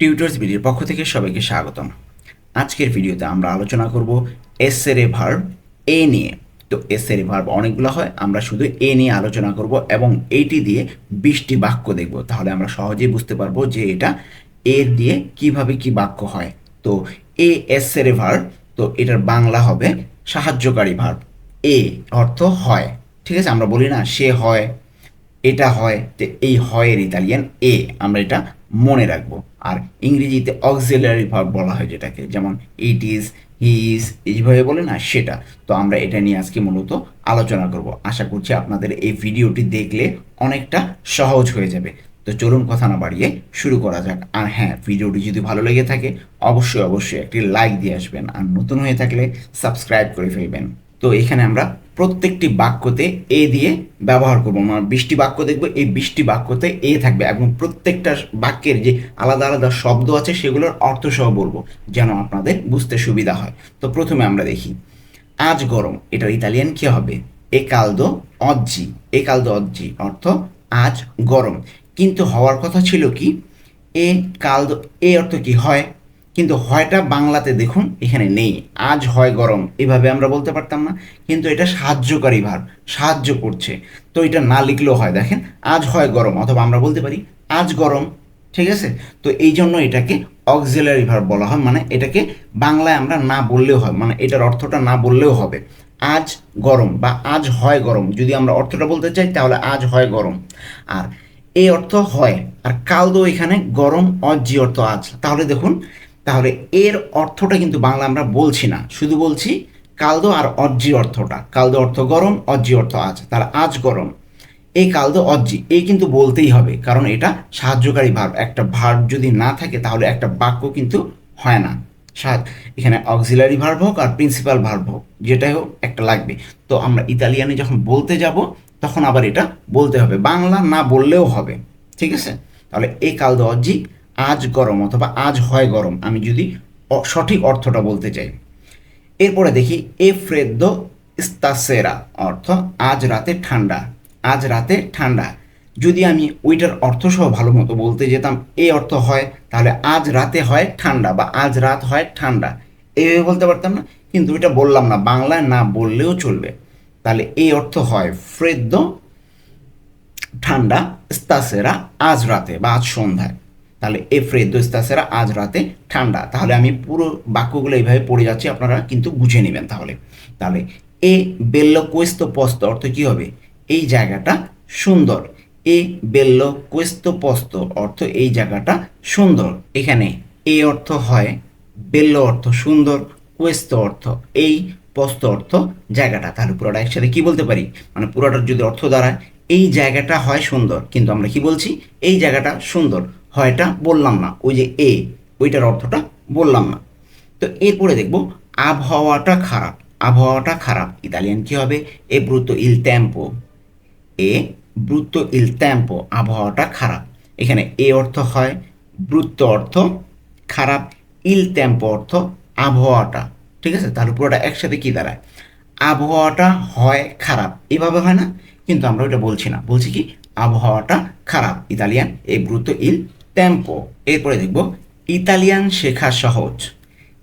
Tutors ভিডিওর পক্ষ থেকে সবাইকে স্বাগতম। আজকের ভিডিওতে আমরা আলোচনা করব এসেরে ভার্ব এ নিয়ে। তো এস এসেরে ভার্ব অনেকগুলো হয়, আমরা শুধু এ নিয়ে আলোচনা করব এবং এইটি দিয়ে বিশটি বাক্য দেখব। তাহলে আমরা সহজেই বুঝতে পারব যে এটা এর দিয়ে কীভাবে কি বাক্য হয়। তো এ এস এসেরে ভার্ব, তো এটার বাংলা হবে সাহায্যকারী ভার্ব। এ অর্থ হয়। ঠিক আছে, আমরা বলি না সে হয়, এটা হয়, তো এই হয়ের ইতালিয়ান এ। আমরা এটা মনে রাখব। আর ইংরেজিতে অক্সিলারি ভার্ব বলা হয় যেটাকে, যেমন ইট ইজ হি ইজ এইভাবে বলে না, সেটা। তো আমরা এটা নিয়ে আজকে মূলত আলোচনা করব। আশা করছি আপনাদের এই ভিডিওটি দেখলে অনেকটা সহজ হয়ে যাবে। তো চলুন কথা না বাড়িয়ে শুরু করা যাক। আর হ্যাঁ ভিডিওটি যদি ভালো লেগে থাকে, অবশ্যই অবশ্যই একটি লাইক দিয়ে আসবেন। আর নতুন হয়ে থাকলে সাবস্ক্রাইব করে ফেলবেন। তো এখানে আমরা প্রত্যেকটি বাক্যতে এ দিয়ে ব্যবহার করব। আমরা বৃষ্টি বাক্য দেখব, এই বৃষ্টি বাক্যতে এ থাকবে এবং প্রত্যেকটা বাক্যের যে আলাদা আলাদা শব্দ আছে সেগুলোর অর্থ সহ বলব, যেন আপনাদের বুঝতে সুবিধা হয়। তো প্রথমে আমরা দেখি, আজ গরম এটার ইতালিয়ান কি হবে? এ কালদো অজ্জি। এ কালদো অজ্জি। অর্থ, আজ গরম। কিন্তু হওয়ার কথা ছিল কি? এ কালদো এ অর্থ কি? হয়। কিন্তু হয়টা বাংলাতে দেখুন এখানে নেই। আজ হয় গরম, এভাবে আমরা বলতে পারতাম না। কিন্তু এটা সাহায্যকারী ভার, সাহায্য করছে। তো এটা না লিখলেও হয়, দেখেন, আজ হয় গরম, অথবা আমরা বলতে পারি আজ গরম, ঠিক আছে? তো এই জন্য এটাকে অক্সিলারি ভার্ব বলা হয় মানে এটাকে বাংলায় আমরা না বললেও হয় মানে এটার অর্থটা না বললেও হবে। আজ গরম বা আজ হয় গরম, যদি আমরা অর্থটা বলতে চাই, তাহলে আজ হয় গরম। আর এই অর্থ হয়, আর কাল কালদো এখানে গরম অজি অর্থ আজ, তাহলে দেখুন তাহলে এর অর্থটা কিন্তু বাংলা আমরা বলছি না। শুধু বলছি কালদো আর অজ্জি অর্থটা। কালদো অর্থ গরম, অজ্জি অর্থ আজ। তার আজ গরম। এই কালদো, অজ্জি, এই কিন্তু বলতেই হবে। কারণ এটা সাহায্যকারী ভার্ব একটা ভার্ব যদি না থাকে, তাহলে একটা বাক্য কিন্তু হয় না। সাহায্য এখানে অক্সিলারি ভার্ব হোক আর প্রিন্সিপাল ভার্ব হোক, যেটাই হোক, একটা লাগবে। তো আমরা ইতালিয়ানে যখন বলতে যাব, তখন আবার এটা বলতে হবে। বাংলা না বললেও হবে। ঠিক আছে? তাহলে এই কালদো, অজ্জি আজ গরম অথবা আজ হয় গরম, আমি যদি সঠিক অর্থটা বলতে চাই। এরপরে দেখি, এ ফ্রেদ্দ স্তাসেরা অর্থ আজ রাতে ঠান্ডা, আজ রাতে ঠান্ডা। যদি আমি ওইটার অর্থ সহ ভালো মতো বলতে যেতাম এই অর্থ হয়, তাহলে আজ রাতে হয় ঠান্ডা বা আজ রাত হয় ঠান্ডা। এইভাবে বলতে পারতাম না, কিন্তু এটা বললাম না, বাংলায় না বললেও চলবে। তাহলে এই অর্থ হয় ফ্রেদ্দ ঠান্ডা স্তাসেরা আজ রাতে বা আজ সন্ধ্যায়। তাহলে এ ফ্রেদ্দো স্তাসেরা আজ রাতে ঠান্ডা। তাহলে আমি পুরো বাক্যগুলো এইভাবে পড়ে যাচ্ছি, আপনারা কিন্তু বুঝে নেবেন তাহলে। তাহলে এ বেল্লো কোয়েস্ত পস্ত অর্থ কী হবে? এই জায়গাটা সুন্দর। এ বেল্লো কোয়েস্ত পস্ত অর্থ এই জায়গাটা সুন্দর। এখানে এ অর্থ হয়, বেল্লো অর্থ সুন্দর, কোয়েস্ত অর্থ এই পস্ত অর্থ জায়গাটা। তাহলে পুরোটা একসাথে কী বলতে পারি? মানে পুরোটার যদি অর্থ দাঁড়ায়, এই জায়গাটা হয় সুন্দর। কিন্তু আমরা কি বলছি? এই জায়গাটা সুন্দর। হয়টা বললাম না। ওই যে এ, ওইটার অর্থটা বললাম না। তো এরপরে দেখব, আবহাওয়াটা খারাপ। আবহাওয়াটা খারাপ। ইতালিয়ান কি হবে? এ ব্রুতো ইল টেম্পো এ ব্রুত্ত ইল টেম্পো আবহাওয়াটা খারাপ। এখানে এ অর্থ হয় ব্রুত্ত অর্থ খারাপ। ইল টেম্পো অর্থ আবহাওয়াটা। ঠিক আছে? তাহলে পুরোটা একসাথে কী দাঁড়ায়? আবহাওয়াটা হয় খারাপ। এভাবে হয় না, কিন্তু আমরা ওটা বলছি না। বলছি কি? আবহাওয়াটা খারাপ। ইতালিয়ান, এ ব্রুত্ত ইল টেম্পো এরপরে দেখব, ইতালিয়ান শেখা সহজ।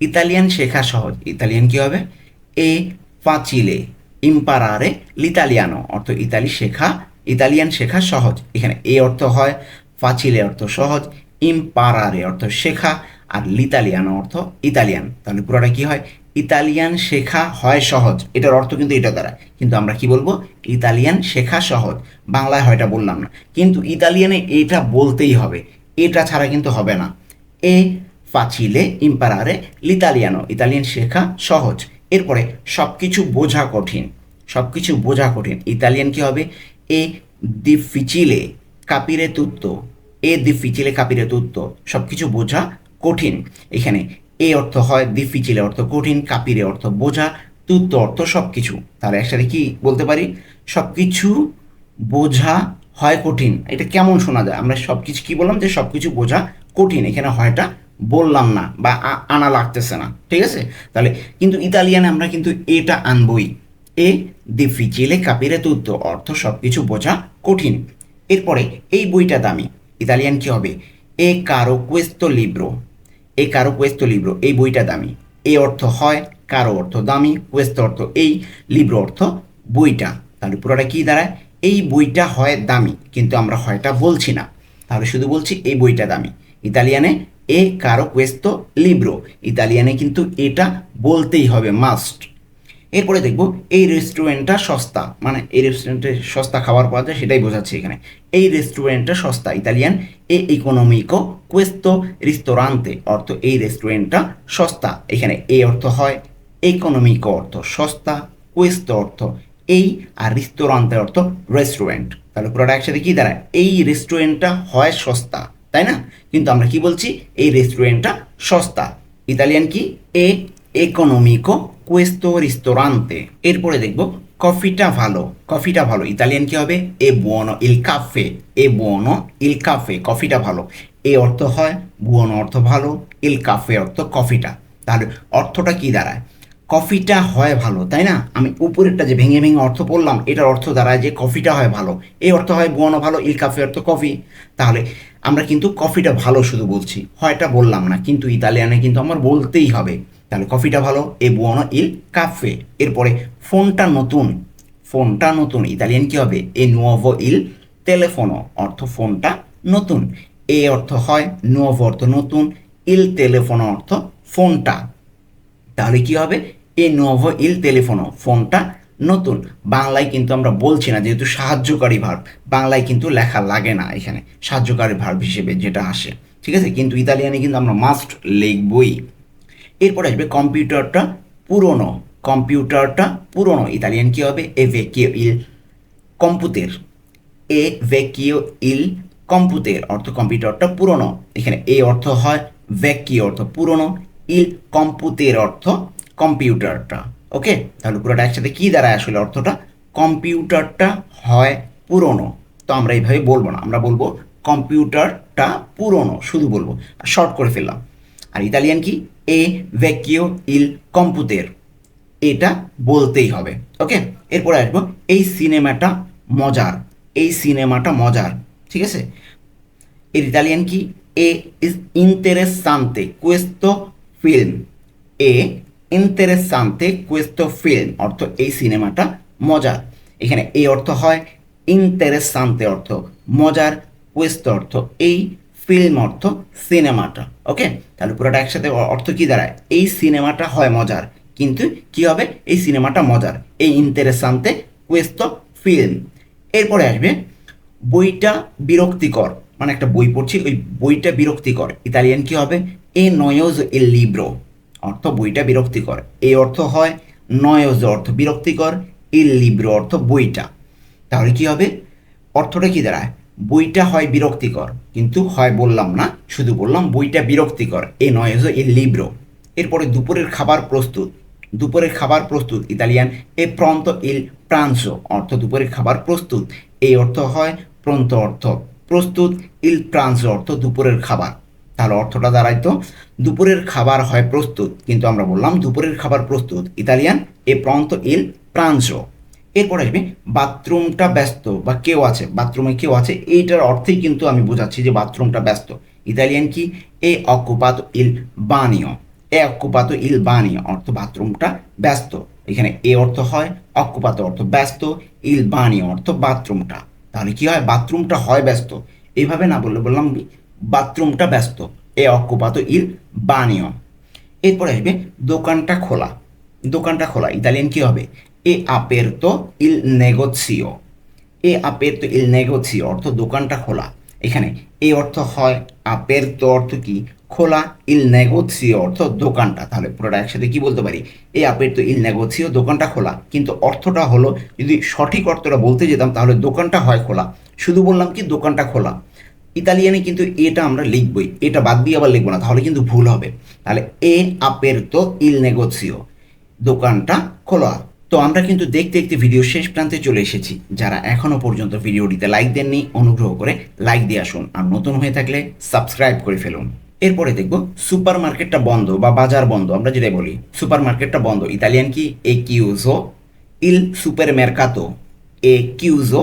ইতালিয়ান শেখা সহজ। ইতালিয়ান কি হবে? এ ফাচিলে ইম্পারারে লিতালিয়ানো অর্থ ইতালি শেখা, ইতালিয়ান শেখা সহজ। এখানে এ অর্থ হয় ফাচিলে অর্থ সহজ ইম্পারারে অর্থ শেখা, আর লিতালিয়ানো অর্থ ইতালিয়ান। তাহলে পুরোটা কি হয়? ইতালিয়ান শেখা হয় সহজ। এটার অর্থ কিন্তু এটা দ্বারা। কিন্তু আমরা কি বলব? ইতালিয়ান শেখা সহজ। বাংলায় হয়টা বললাম না। কিন্তু ইতালিয়ানে এটা বলতেই হবে। এটা ছাড়া কিন্তু হবে না। এ ফাচিলে ইম্পারারে লিতালিয়ানো, ইতালিয়ান শেখা সহজ। এরপরে সব কিছু বোঝা কঠিন সব কিছু বোঝা কঠিন। ইতালিয়ান কি হবে? এ দি ফিচিলে কাপিরে তুত্তো এ দি ফিচিলে কাপিরে তুত্তো সব কিছু বোঝা কঠিন। এখানে এ অর্থ হয় দি ফিচিলে অর্থ কঠিন কাপিরে অর্থ বোঝা তুত্ত অর্থ সব কিছু তাহলে একসাথে কি বলতে পারি? সব কিছু বোঝা হয় কঠিন। এটা কেমন শোনা যায়? আমরা সব কিছু কী বললাম যে সব কিছু বোঝা কঠিন। এখানে হয়টা বললাম না বা আনা লাগতেছে না। ঠিক আছে? তাহলে কিন্তু ইতালিয়ানে আমরা কিন্তু এটা আনবই। এ দিফিচিলে কাপিরে তুত্ত অর্থ সব কিছু বোঝা কঠিন। এরপরে এই বইটা দামি। ইতালিয়ান কি হবে? এ কারও কুয়েস্তো লিব্রো এ কারও কুয়েস্তো লিব্রো এই বইটা দামি। এ অর্থ হয় কারও অর্থ দামি কুয়েস্তো অর্থ এই লিব্রো অর্থ বইটা। তাহলে পুরোটা কি দাঁড়ায়? এই বইটা হয় দামি, কিন্তু আমরা হয়টা বলছি না। তাহলে শুধু বলছি এই বইটা দামি। ইতালিয়ানে এ কারও কুয়েস্তো লিব্রো ইতালিয়ানে কিন্তু এটা বলতেই হবে মাস্ট এরপরে দেখব, এই রেস্টুরেন্টটা সস্তা। মানে এই রেস্টুরেন্টে সস্তা খাবার পাওয়া যায়, সেটাই বোঝাচ্ছে এখানে। এই রেস্টুরেন্টটা সস্তা। ইতালিয়ান এ ইকোনমিকো কুয়েস্তো রিস্তোরান্তে অর্থ এই রেস্টুরেন্টটা সস্তা। এখানে এ অর্থ হয় ইকোনমিকো অর্থ সস্তা কুয়েস্তো অর্থ এই আর রিস্তোরান্তে অর্থ রেস্টুরেন্ট তাহলে পুরোটা একসাথে কি দাঁড়ায়? এই রেস্টুরেন্টটা হয় সস্তা, তাই না? কিন্তু আমরা কি বলছি? এই রেস্টুরেন্টটা সস্তা। ইতালিয়ান কি? এ ইকোনমিকো কুয়েস্তো রিস্তোরান্তে এরপরে দেখব কফিটা ভালো। কফিটা ভালো। ইতালিয়ান কি হবে? এ বুয়নো ইল কাফে এ বুয়নো ইল কাফে কফিটা ভালো। এ অর্থ হয় বুয়নো অর্থ ভালো ইল কাফে অর্থ কফিটা তাহলে অর্থটা কি দাঁড়ায়? কফিটা হয় ভালো, তাই না? আমি উপরেরটা যে ভেঙে ভেঙে অর্থ পড়লাম, এটার অর্থ দাঁড়ায় যে কফিটা হয় ভালো। এই অর্থ হয় বুয়ানো ভালো, ইল কাফে অর্থ কফি। তাহলে আমরা কিন্তু কফিটা ভালো শুধু বলছি, হয়টা বললাম না, কিন্তু ইতালিয়ানে কিন্তু আমার বলতেই হবে। তাহলে কফিটা ভালো, এ বুয়ানো ইল কাফে। এরপরে ফোনটা নতুন ফোনটা নতুন, ইতালিয়ান কি হবে? এ নুয়োভো ইল টেলিফোনো অর্থ ফোনটা নতুন। এ অর্থ হয় নুয়োভো অর্থ নতুন, ইল টেলিফোনো অর্থ ফোনটা। তাহলে কি হবে? এ নোভো ইল টেলিফোনো, ফোনটা নতুন। বাংলায় কিন্তু আমরা বলছি না, যেহেতু সাহায্যকারী ভার্ব, বাংলায় কিন্তু লেখা লাগে না এখানে, সাহায্যকারী ভার্ব হিসেবে যেটা আসে। ঠিক আছে? কিন্তু ইতালিয়ানে কিন্তু আমরা মাস্ট লিখবই। এরপর আসবে কম্পিউটারটা পুরনো কম্পিউটারটা পুরনো। ইতালিয়ান কি হবে? এ ভেকিও ইল কম্পুতের। এ ভেকিও ইল কম্পুতের, অর্থ কম্পিউটারটা পুরনো। এখানে এ অর্থ হয় ভেকি অর্থ পুরনো। ইল কম্পুতের অর্থ কম্পিউটারটা, ওকে? তাহলে পুরোটা একসাথে কী দাঁড়ায় আসলে অর্থটা? কম্পিউটারটা হয় পুরনো। তো আমরা এইভাবে বলব না, আমরা বলব কম্পিউটারটা পুরনো, শুধু বলব। শর্ট করে ফেললাম। আর ইতালিয়ান কি? এ ভেকিও ইল কম্পুতের এটা বলতেই হবে, ওকে? এরপরে আসব, এই সিনেমাটা মজার, এই সিনেমাটা মজার, ঠিক আছে? এর ইতালিয়ান কি? এ ইজ ইন্টারেসান্তে কুয়েস্তো ফিল্ম এ ইন্টারেসান্তে কুয়েস্তো ফিল্ম অর্থ এই সিনেমাটা মজার। এখানে এই অর্থ হয় ইন্টারেসান্তে অর্থ, মজার কুয়েস্তো অর্থ, এই ফিল্ম অর্থ সিনেমাটা ওকে তাহলে পুরোটা একসাথে অর্থ কি দাঁড়ায়? এই সিনেমাটা হয় মজার, কিন্তু কি হবে? এই সিনেমাটা মজার, এই ইন্টারেসান্তে কুয়েস্তো ফিল্ম এরপরে আসবে বইটা বিরক্তিকর মানে একটা বই পড়ছি, ওই বইটা বিরক্তিকর। ইতালিয়ান কি হবে? এ নয়োজ এ লিব্রো অর্থ বইটা বিরক্তিকর। এই অর্থ হয় নয়োজ অর্থ বিরক্তিকর, ইল লিব্রো অর্থ বইটা। তাহলে কি হবে? অর্থটা কি দাঁড়ায়? বইটা হয় বিরক্তিকর, কিন্তু হয় বললাম না, শুধু বললাম বইটা বিরক্তিকর, এ নয়োজ ইল লিব্রো। এরপরে দুপুরের খাবার প্রস্তুত। দুপুরের খাবার প্রস্তুত, ইতালিয়ান এ প্রন্ত ইল প্রাংশো অর্থ দুপুরের খাবার প্রস্তুত। এই অর্থ হয় প্রন্ত অর্থ প্রস্তুত, ইল প্রাংশো অর্থ দুপুরের খাবার। তাহলে অর্থটা দাঁড়াইতো দুপুরের খাবার হয় প্রস্তুত, কিন্তু আমরা বললাম দুপুরের খাবার প্রস্তুত, ইতালিয়ান, এ প্রন্ত ইল প্রাংশো এরপর আসবে বাথরুমটা ব্যস্ত, বা কেউ আছে, বাথরুমে কেউ আছে, এইটার অর্থেই কিন্তু আমি বোঝাচ্ছি যে বাথরুমটা ব্যস্ত। ইতালিয়ান কি? এ অকুপাত ইল বানিও, এ অকুপাত ইল বানিও, অর্থ বাথরুমটা ব্যস্ত। এখানে এ অর্থ হয়, অকুপাত অর্থ ব্যস্ত, ইল বানিও, অর্থ বাথরুমটা। তাহলে কি হয়? বাথরুমটা হয় ব্যস্ত। এইভাবে না বললে বললাম বাথরুমটা ব্যস্ত। এ অকুপাত ইল বানিও এরপরে আসবে দোকানটা খোলা। দোকানটা খোলা। ইতালিয়ান কি হবে? এ আপারতো ইল নেগোসিও এ আপারতো ইল নেগোসিও অর্থ দোকানটা খোলা। এখানে এই অর্থ হয় আপারতো অর্থ কি? খোলা ইল নেগোসিও অর্থ দোকানটা। তাহলে পুরোটা একসাথে কি বলতে পারি? এই আপারতো ইল নেগোসিও দোকানটা খোলা। কিন্তু অর্থটা হলো যদি সঠিক অর্থটা বলতে যেতাম তাহলে দোকানটা হয় খোলা। শুধু বললাম কি দোকানটা খোলা। ইতালিয়ানে কিন্তু এটা আমরা লিখবই। এটা বাদ দিয়ে আবার লিখব না, তাহলে কিন্তু ভুল হবে। তাহলে এ আপের তো ইল নেগোসিও, দোকানটা খোলা। তো আমরা কিন্তু দেখতে দেখতে ভিডিও শেষ প্রান্তে চলে এসেছি। যারা এখনও পর্যন্ত ভিডিওটিতে লাইক দেননি, অনুগ্রহ করে লাইক দিয়ে আসুন। আর নতুন হয়ে থাকলে সাবস্ক্রাইব করে ফেলুন। এরপরে দেখব সুপার মার্কেটটা বন্ধ বা বাজার বন্ধ, আমরা যেটাই বলি। সুপার মার্কেটটা বন্ধ। ইতালিয়ান কি? এ কিউজো ইল সুপার মেরকাতো এ কিউজো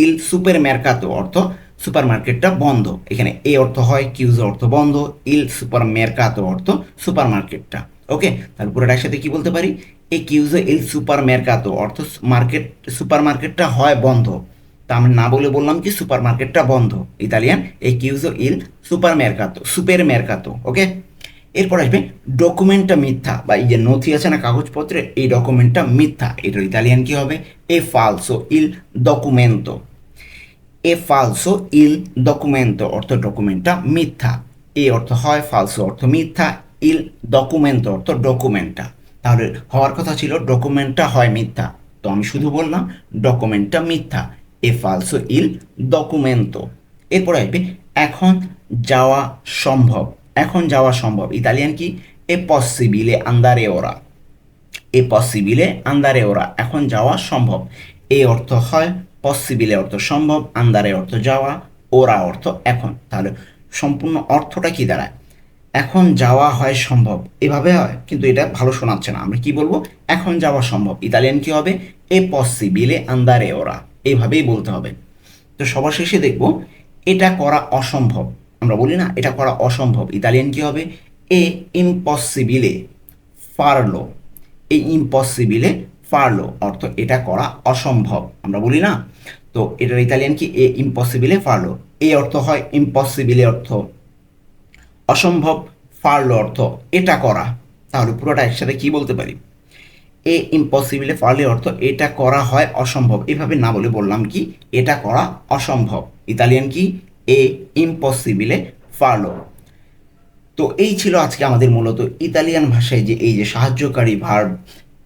ইল সুপার মেরকাতো অর্থ সুপার মার্কেটটা বন্ধ। এখানে এ অর্থ হয় কিউজো অর্থ বন্ধ, ইল সুপার মেরকাতো অর্থ সুপার মার্কেটটা ওকে তাহলে পুরোটা একসাথে কি বলতে পারি? এ কিউজো ইল সুপার মেরকাতো অর্থ মার্কেট সুপার মার্কেটটা হয় বন্ধ। তা আমি না বলে বললাম কি সুপার মার্কেটটা বন্ধ। ইতালিয়ান, এ কিউজো ইল সুপার মেরকাতো সুপের মেরকাতো ওকে? এরপর আসবে ডকুমেন্টটা মিথ্যা। বা এই যে নথি আছে না কাগজপত্রে, এই ডকুমেন্টটা মিথ্যা। এটার ইতালিয়ান কি হবে? এ ফালসো ইল ডকুমেন্টো। এ ফালসো ইল ডকুমেন্টো অর্থ ডকুমেন্টটা মিথ্যা। এ অর্থ হয় ফালসো অর্থ মিথ্যা ইল ডকুমেন্ট অর্থ ডকুমেন্টটা তাহলে হওয়ার কথা ছিল ডকুমেন্টটা হয় মিথ্যা। তো আমি শুধু বললাম ডকুমেন্টটা মিথ্যা, এ ফালসো ইল ডকুমেন্টো এরপর আসবে, এখন যাওয়া সম্ভব। এখন যাওয়া সম্ভব। ইতালিয়ান কি? এ পসিবিলে আন্দারে ওরা এ পসিবিলে আন্দারে ওরা এখন যাওয়া সম্ভব। এ অর্থ হয় পসিবিলে অর্থ সম্ভব আন্দারে অর্থ যাওয়া, ওরা অর্থ এখন। তাহলে সম্পূর্ণ অর্থটা কি দাঁড়ায়? এখন যাওয়া হয় সম্ভব। এভাবে হয়, কিন্তু এটা ভালো শোনাচ্ছে না। আমরা কি বলব? এখন যাওয়া সম্ভব। ইতালিয়ান কি হবে? এ পসিবিলে আন্দারে ওরা। এইভাবেই বলতে হবে। তো সবার শেষে দেখব, এটা করা অসম্ভব। আমরা বলি না, এটা করা অসম্ভব। ইতালিয়ান কি হবে? এ ইম্পসিবিলে ফারলো এই ইম্পসিবিলে ফারলো অর্থ, এটা করা অসম্ভব। আমরা বলি না, তো এটার ইতালিয়ান কি? এ ইম্পসিবিলে ফারলো এই অর্থ হয় ইম্পসিবিলে অর্থ। অসম্ভব ফারলো অর্থ, এটা করা। তাহলে পুরোটা একসাথে কি বলতে পারি? এ ইম্পসিবলে ফারলে অর্থ, এটা করা হয় অসম্ভব। এভাবে না বলে বললাম কি, এটা করা অসম্ভব। ইতালিয়ান কি? এ ইম্পসিবলে ফারলো তো এই ছিল আজকে আমাদের মূলত ইতালিয়ান ভাষায় যে, এই যে সাহায্যকারী ভার্ব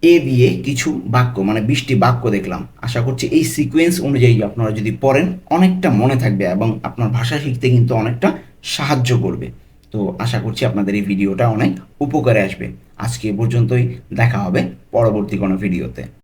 এ দিয়ে কিছু বাক্য মানে বিশটি বাক্য দেখলাম। আশা করছি এই সিকোয়েন্স অনুযায়ী আপনারা যদি পড়েন, অনেকটা মনে থাকবে এবং আপনার ভাষা শিখতে কিন্তু অনেকটা সাহায্য করবে। তো আশা করছি আপনাদের এই ভিডিওটা অনেক উপকারে আসবে। আজকে এ পর্যন্তই, দেখা হবে পরবর্তী কোনো ভিডিওতে।